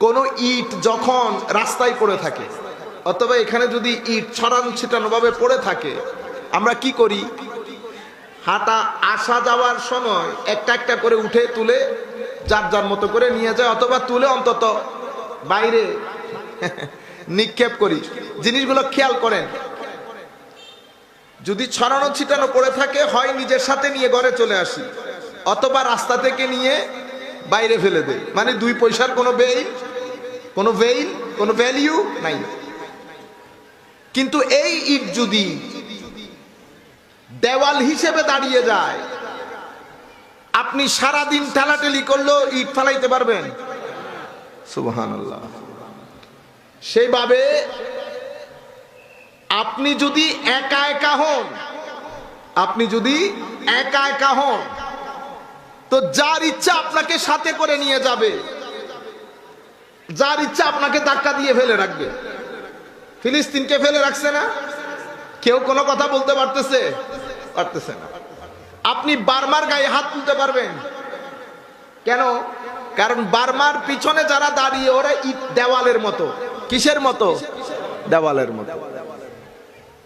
কোনো ইট যখন রাস্তায় পড়ে থাকে, অথবা এখানে যদি ইট ছড়ানো ছিটানোভাবে পড়ে থাকে, আমরা কি করি? হাঁটা আসা যাওয়ার সময় একটা একটা করে উঠে, তুলে যার যার মতো করে নিয়ে যায়, অথবা তুলে অন্তত বাইরে নিক্ষেপ করি। জিনিসগুলো খেয়াল করেন। যদি ছড়ানো ছিটানো পড়ে থাকে, হয় নিজের সাথে নিয়ে ঘরে চলে আসি, অথবা রাস্তা থেকে নিয়ে বাইরে ফেলে দেয় মানে দুই পয়সার কোনো বেইল কোনো বেইল কোনো ভ্যালিউ নাই। কিন্তু এই ইট যদি দেওয়াল হিসেবে দাঁড়িয়ে যায়, আপনি সারাদিন ঠেলাঠেলি করলেও ইট ফেলাইতে পারবেন। সুবহান সেইভাবে আপনি যদি একা একা হন, আপনি যদি একা একা হন, তো যার ইচ্ছা আপনাকে সাথে করে নিয়ে যাবে। যার ইচ্ছা আপনাকে ধাক্কা দিয়ে ফেলে রাখবে। ফিলিস্তিনকে ফেলে রাখছে না? কেউ কোনো কথা বলতে পারতেছে? পারতেছে না। আপনি বারমার গায়ে হাত তুলতে পারবেন। কেন? কারণ বারমার পিছনে যারা দাঁড়িয়ে, ওরা ইট দেওয়ালের মতো। কিসের মতো? দেওয়ালের মতো।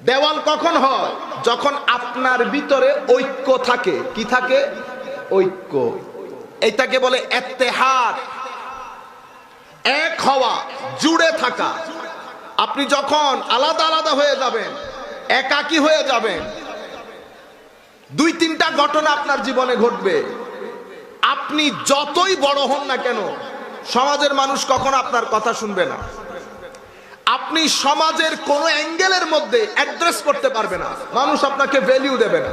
দেওয়াল কখন হয়? যখন আপনার ভিতরে ঐক্য থাকে। কি থাকে? ঐক্য। এইটাকে বলে এত্তেহাদ। এক হওয়া, জুড়ে থাকা। আপনি যখন আলাদা আলাদা হয়ে যাবেন, একাকি হয়ে যাবেন, দুই তিনটা ঘটনা আপনার জীবনে ঘটবে। আপনি যতই বড় হন না কেন, সমাজের মানুষ কখনো আপনার কথা শুনবে না। আপনি সমাজের কোন অ্যাঙ্গেলের মধ্যে অ্যাড্রেস করতে পারবে না। মানুষ আপনাকে ভ্যালিউ দেবে না।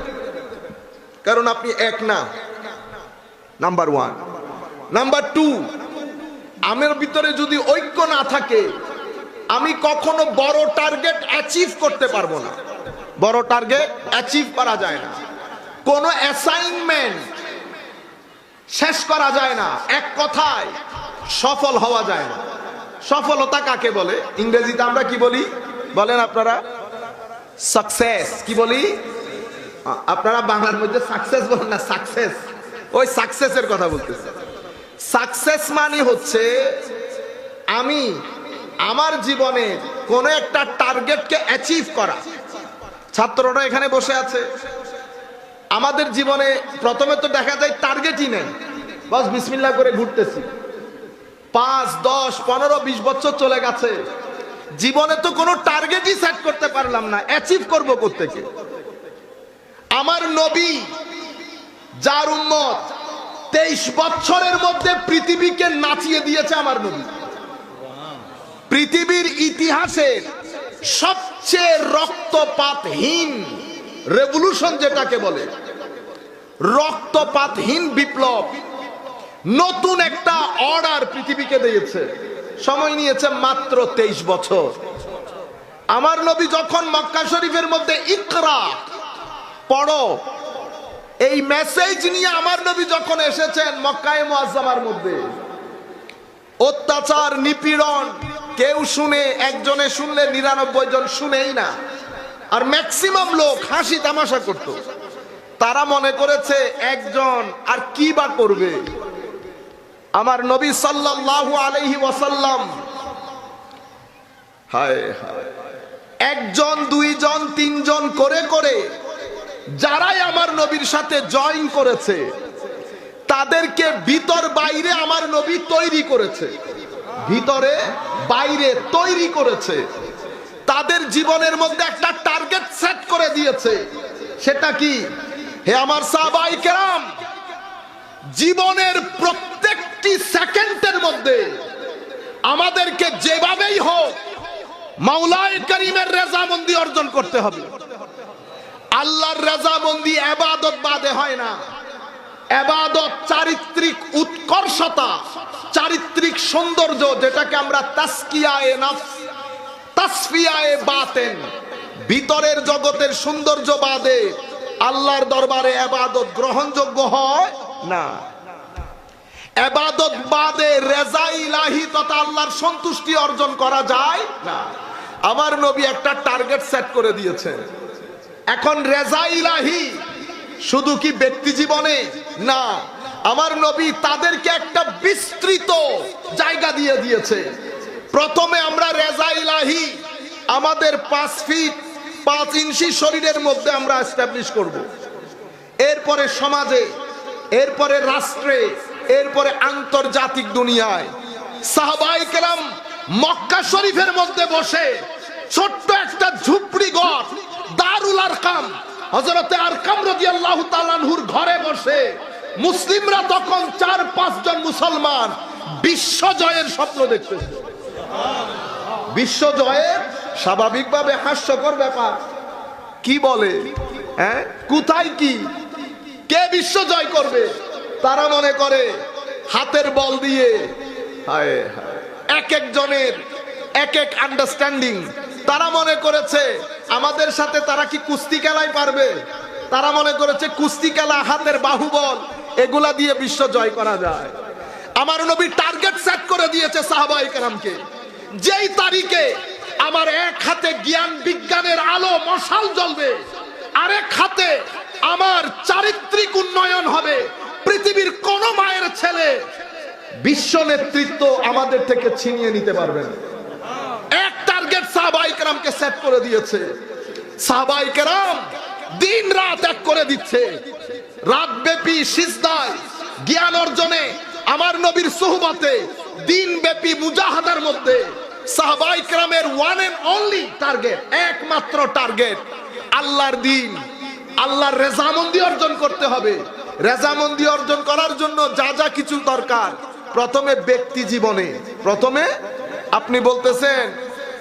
কারণ আপনি এক না। নাম্বার ওয়ান নাম্বার টু আমের ভিতরে যদি ঐক্য না থাকে, আমি কখনো বড় টার্গেট অ্যাচিভ করতে পারব না। বড় টার্গেট অ্যাচিভ করা যায় না। কোনো অ্যাসাইনমেন্ট শেষ করা যায় না। এক কথায় সফল হওয়া যায় না। সফলতা কাকে বলে? ইংরেজিতে আমরা কি বলি? বলেন আপনারা। সাকসেস কি বলি? আপনারা বাংলার মধ্যে সাকসেস বলেন না সাকসেস ওই সাকসেসের কথা বলতেছে। সাকসেস মানে হচ্ছে আমি আমার জীবনে কোনো একটা টার্গেটকে অ্যাচিভ করা। ছাত্ররা এখানে বসে আছে। আমাদের জীবনে প্রথমে তো দেখা যায় টার্গেটই নেই। বস বিসমিল্লা করে ঘুরতেছি। পাঁচ, দশ, পনেরো, বিশ বছর চলে গেছে। জীবনে তো কোনো টার্গেটই সেট করতে পারলাম না। অ্যাচিভ করব থেকে আমার নবী, যার উম্মত তেইশ বছরের মধ্যে পৃথিবীকে নাচিয়ে দিয়েছে আমার নবী। পৃথিবীর ইতিহাসের সবচেয়ে রক্তপাতহীন রেভলিউশন যেটাকে বলে, রক্তপাতহীন বিপ্লব নতুন একটা অর্ডার পৃথিবীকে দিয়েছে। সময় নিয়েছে মাত্র তেইশ বছর। আমার নবী যখন মক্কা শরীফের মধ্যে ইকরা, পড়ো এই মেসেজ নিয়ে আমার নবী যখন এসেছেন মক্কায় মুআজ্জামার মধ্যে, অত্যাচার, নিপীড়ন, কেউ শুনে, একজনে শুনলে নিরানব্বই জন শুনেই না। আর ম্যাক্সিমাম লোক হাসি তামাশা করত। তারা মনে করেছে, একজন আর কি বা করবে? আমার নবী সাল্লাল্লাহু আলাইহি ওয়াসাল্লাম, হায় হায়, একজন, দুইজন, তিনজন করে করে যারাই আমার নবীর সাথে জয়েন করেছে, তাদেরকে ভিতর বাইরে আমার নবী তৈরি করেছে, ভিতরে বাইরে তৈরি করেছে। তাদের জীবনের মধ্যে একটা টার্গেট সেট করে দিয়েছে, সেটা কি? হে আমার সাহাবাই কেরাম, জীবনের প্রত্যেকটি সেকেন্ডের মধ্যে আমাদেরকে যেভাবেই হোক, মাওলায় করিমের রেজামন্দি অর্জন করতে হবে। আল্লাহর রেজামন্দি এবাদত বাদে হয় না। এবাদত চারিত্রিক উৎকর্ষতা, চারিত্রিক সৌন্দর্য যেটাকে আমরা তাস্কিয়ায়ে নাফস, তাসফিয়ায়ে বাতেন। ভিতরের জগতের সৌন্দর্য বাদে আল্লাহর দরবারে এবাদত গ্রহণযোগ্য হয় না। এবাদত বাদে রেজা ইলাহি তথা আল্লাহর সন্তুষ্টি অর্জন করা যায় না। আমার নবী একটা টার্গেট সেট করে দিয়েছেন। এখন রেজা ইলাহি, শুধু কি ব্যক্তি জীবনে? না, আমার নবী তাদেরকে একটা বিস্তৃত জায়গা দিয়ে দিয়েছে। প্রথমে আমরা রেজা ইলাহি, আমাদের পাঁচ ফিট, পাঁচ ইঞ্চি শরীরের মধ্যে আমরা এস্টাবলিশ করব। এরপরে সমাজে, এরপরে রাষ্ট্রে, এরপরে আন্তর্জাতিক দুনিয়ায়। সাহাবাই কেরাম মক্কা শরীফের মধ্যে বসে ছোট্ট একটা ঝুপড়ি ঘর দারুল আরকাম হজরতে আরকাম রদি আল্লাহ তালানহুর ঘরে বসে। মুসলিমরা তখন চার পাঁচজন মুসলমান বিশ্ব জয়ের স্বপ্ন দেখতেছে বিশ্ব জয়ের স্বাভাবিকভাবে হাস্যকর ব্যাপার। কি বলে? হ্যাঁ? কোথায় কি? কে বিশ্ব জয় করবে? তারা মনে করে হাতের বল দিয়ে। হায়। এক একজনের এক এক আন্ডারস্ট্যান্ডিং তারা মনে করেছে আমাদের সাথে তারা কি কুস্তি খেলায় পারবে? তারা মনে করেছে, কুস্তি খেলা হাতের বাহুবল, এগুলা দিয়ে বিশ্ব জয় করা যায়। আমার নবী টার্গেট সেট করে দিয়েছে সাহাবাই কেরামকে যেই তারিখে আমার এক হাতে জ্ঞান বিজ্ঞানের আলো মশাল জ্বলবে, আরেক হাতে আমার চারিত্রিক উন্নয়ন হবে, পৃথিবীর কোন মায়ের ছেলে বিশ্ব নেতৃত্ব আমাদের থেকে ছিনিয়ে নিতে পারবে না। টার্গেট সাহাবাই কেরামকে সেট করে দিয়েছে। সাহাবাই কেরাম দিন রাত এক করে দিচ্ছে। রাত ব্যাপী সিজদায়, জ্ঞান অর্জনে, আমার নবীর সোহবাতে, দিন ব্যাপী মুজাহাদার মধ্যে সাহাবাই কেরামের ওয়ান এন্ড অনলি টার্গেট একমাত্র টার্গেট আল্লাহর দিন, আল্লাহর রেজামন্দি অর্জন করতে হবে। রেজামন্দি অর্জন করার জন্য যা যা কিছু দরকার, প্রথমে ব্যক্তি জীবনে, প্রথমে আপনি বলতেছেন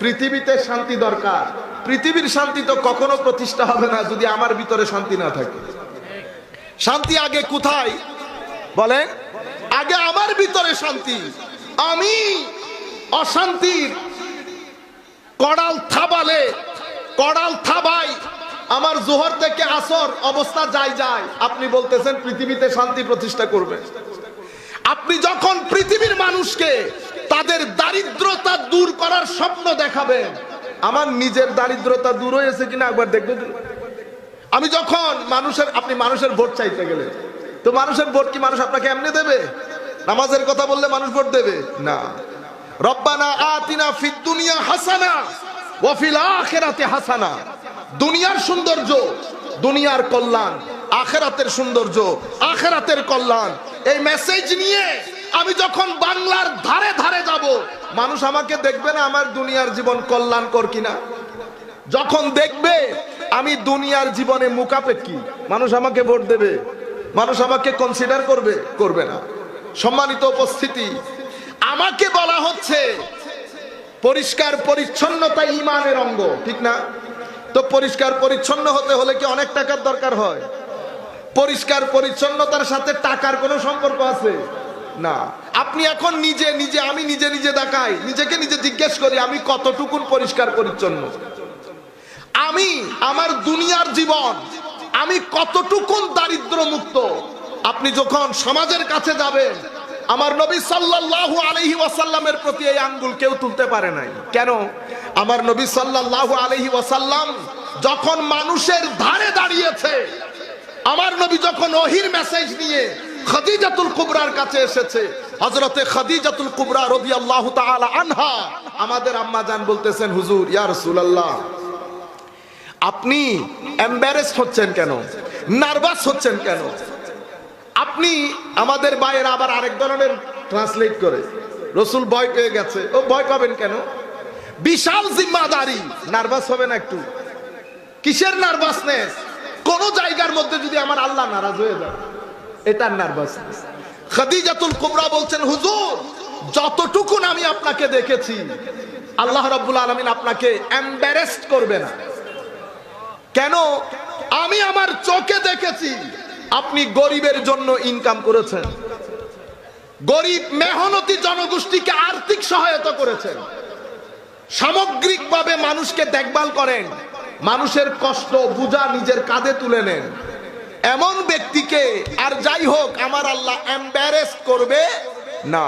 পৃথিবীতে শান্তি দরকার। পৃথিবীর শান্তি তো কখনো প্রতিষ্ঠা হবে না যদি আমার ভিতরে শান্তি না থাকে। শান্তি আগে কোথায়? বলেন, আগে আমার ভিতরে শান্তি। আমি অশান্তির কড়াল থাবালে, কড়াল থাবাই, আমার জোহর থেকে আসর অবস্থা যাই যায় আপনি বলতেছেন পৃথিবীতে শান্তি প্রতিষ্ঠা করবে। আপনি যখন পৃথিবীর মানুষকে তাদের দারিদ্রতা দূর করার স্বপ্ন দেখাবেন আমার নিজের দারিদ্রতা দূর হয়েছে কিনা একবার দেখবেন। আমি যখন মানুষের আপনি মানুষের ভোট চাইতে গেলে তো মানুষের ভোট কি মানুষ আপনাকে এমনি দেবে? নামাজের কথা বললে মানুষ ভোট দেবে? না। রব্বানা আতিনা ফিদ দুনিয়া হাসানা ওয়া ফিল আখিরাতি হাসানা। দুনিয়ার সৌন্দর্য দুনিয়ার কল্যাণ আখেরাতের সৌন্দর্য আখেরাতের কল্যাণ। এই মেসেজ নিয়ে আমি যখন বাংলার ধারে ধারে যাব, মানুষ আমাকে দেখবে না আমার দুনিয়ার জীবন কল্যাণ কল্যাণকর কিনা? যখন দেখবে আমি দুনিয়ার জীবনে মুখাপেক্ষী মানুষ আমাকে ভোট দেবে, মানুষ আমাকে কনসিডার করবে করবে না। সম্মানিত উপস্থিতি, আমাকে বলা হচ্ছে পরিষ্কার পরিচ্ছন্নতা ইমানের অঙ্গ, ঠিক না? তো পরিষ্কার পরিচ্ছন্ন হতে হলে কি অনেক টাকার দরকার হয়? পরিষ্কার পরিচ্ছন্নতার সাথে টাকার কোনো সম্পর্ক আছে? না। আপনি এখন নিজে নিজে, আমি নিজে নিজে দেখাই। নিজেকে নিজে জিজ্ঞেস করি, আমি কতটুকুন পরিষ্কার পরিচ্ছন্ন? আমি, আমার দুনিয়ার জীবন, আমি কতটুকুন দারিদ্র মুক্ত আপনি যখন সমাজের কাছে যাবেন, আমার নবী সাল্লাল্লাহু আলাইহি ওয়াসাল্লামের প্রতি এই আঙ্গুল কেউ তুলতে পারে নাই। কেন? আমার নবী সাল্লাল্লাহু আলাইহি ওয়াসাল্লাম যখন মানুষের ধারে দাঁড়িয়েছে, আমার নবী যখন ওহির মেসেজ নিয়ে খাদিজাতুল কুবরার কাছে এসেছে। হযরতে খাদিজাতুল কুবরা রাদিয়াল্লাহু তাআলা আনহা। আমাদের আম্মা জান বলতেছেন, হুজুর, ইয়া রাসূলুল্লাহ, আপনি এম্বারেসড হচ্ছেন কেন? নার্ভাস হচ্ছেন কেন? আপনি আমাদের বাইরে আবার আরেক ধরনের ট্রান্সলেট করে। রসুল ভয় পেয়ে গেছে। ও ভয় পাবেন কেন? বিশাল জিম্মাদারি। নার্ভাস হবে না একটু? কিসের নার্ভাসনেস কোন জায়গার মধ্যে যদি আমার আল্লাহ নারাজ হয়ে যায়। এটার নার্ভাসনেস খাদিজাতুল কুবরা বলছেন, হুজুর, যতটুকুন আমি আপনাকে দেখেছি, আল্লাহ রাব্বুল আলামিন আপনাকে এম্বারেসড করবে না। কেন? আমি আমার চোখে দেখেছি, আপনি গরিবের জন্য ইনকাম করেছেন। গরিব মেহনতি জনগোষ্ঠীকে আর্থিক সহায়তা করেছেন। সামগ্রিকভাবে মানুষকে দেখভাল করেন। মানুষের কষ্ট বুঝা নিজের কাঁধে তুলে নেন। এমন ব্যক্তিকে আর যাই হোক আমার আল্লাহ এম্বারেস করবে না।